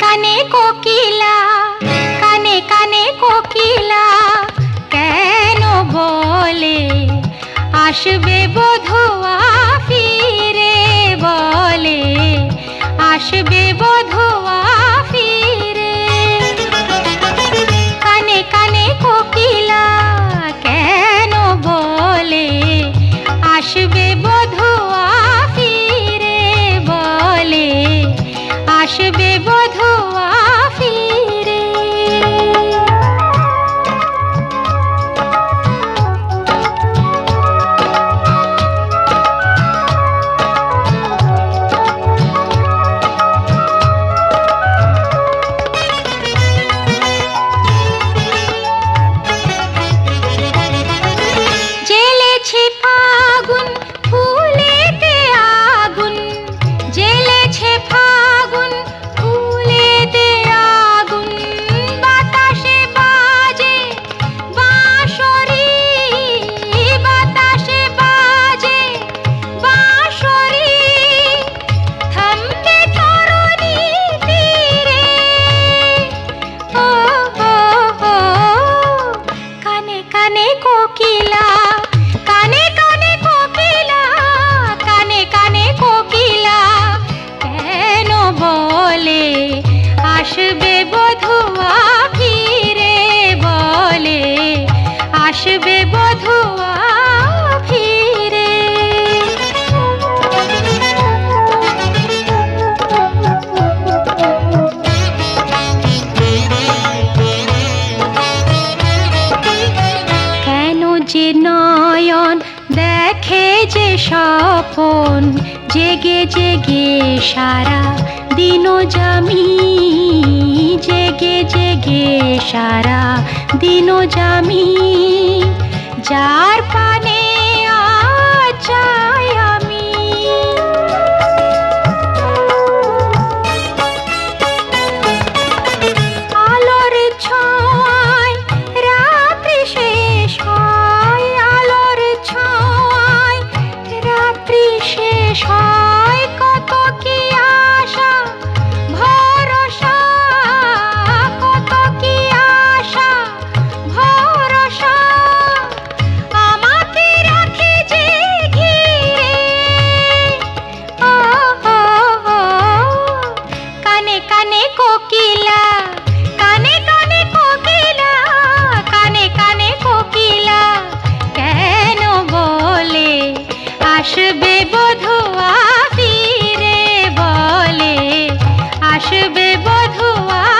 কানে কোকিলা, কানে কানে কোকিলা, কেন বলে? আসবে বধুয়া ফিরে বলে, আসবে বধুয়া ফিরে কানে কানে কোকিলা, কেন বলে? আসবে বধুয়া ফিরে বলে, আসবে স্বপন জেগে জেগে সারা দিন জামি জেগে জেগে সারা দিন জামি যার পা সব আসবে বধুয়া।